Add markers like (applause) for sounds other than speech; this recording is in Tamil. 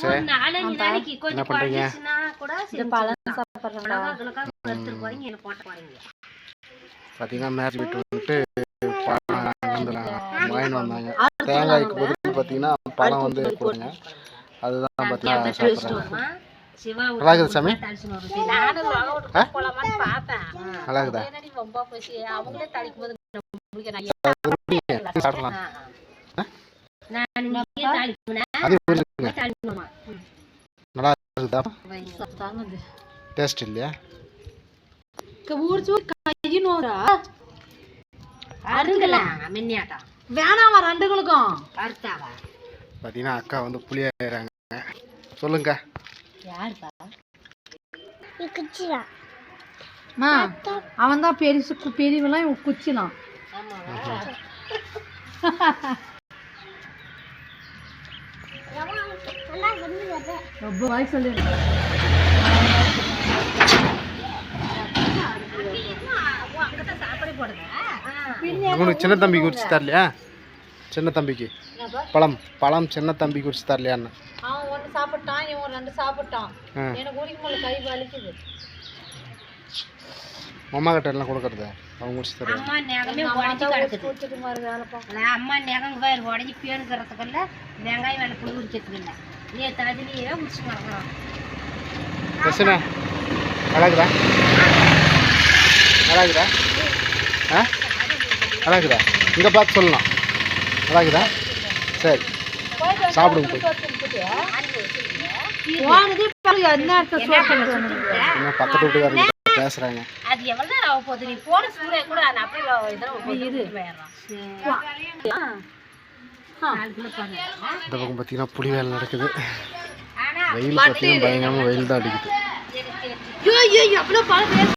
சரி என்ன பண்றீங்க? பார்த்தீங்கன்னா மேட்ச் விட்டு வந்துட்டு வாங்கிட்டு வந்தாங்க. தேங்காய்க்கு பதில் பார்த்தீங்கன்னா பழம் வந்து கொடுங்க. அதுதான் பார்த்தீங்கன்னா சாப்பிட்றாங்க நல்லா இருக்குது சாமி? நல்லா இருக்குதா? நல்லா இருக்குதா டேஸ்ட் இல்லையா? ஊர்ச்சு வேணாமா பார்த்தீங்கன்னா அக்கா வந்து புளியாயிறாங்க. சொல்லுங்க. யாருப்பா? மா அவன் தான் பெருசு பெரியவெல்லாம் இவன் (laughs) ரொம்ப வாய் சொல்லி. உனக்கு சின்ன தம்பிக்கு குடிச்சு தரலையா? சின்ன தம்பிக்கு. பழம் பழம் சின்ன தம்பிக்கு குடிச்சு தரலையான்னு. அவன் ஒன்று சாப்பிட்டான் இவன் ரெண்டு சாப்பிட்டான். எனக்கு முடியல கை வலிக்குது. அம்மா கிட்ட எல்லாம் கொடுக்கறது அவங்க குடிச்சு தருவாங்க. அம்மா நேகமே உடஞ்சி கிடக்குது. அம்மா நேகம் உடஞ்சி பேணுக்கிறதுக்குள்ள வெங்காயம் வேலை புழு குடிக்கிறதுக்குள்ள நீ ததிலேயே முடிச்சு நல்லா இருக்குதா நல்லா இருக்குதா ஆ? இருக்குதா இங்கே பார்த்து சொல்லலாம். இருக்குதா சரி. சாப்பிடுங்க பக்கத்து வீட்டுக்காரங்க பேசுகிறாங்க அது எவ்வளோ நேரம் ஆக போகுது? நீ போன சூறே கூட நான் அப்படியே இதில் இந்த பக்கம் பார்த்தீங்கன்னா புலி வேலை நடக்குது. வெயில் பார்த்தீங்கன்னா பயங்கரமாக வெயில் தான் அடிக்குது.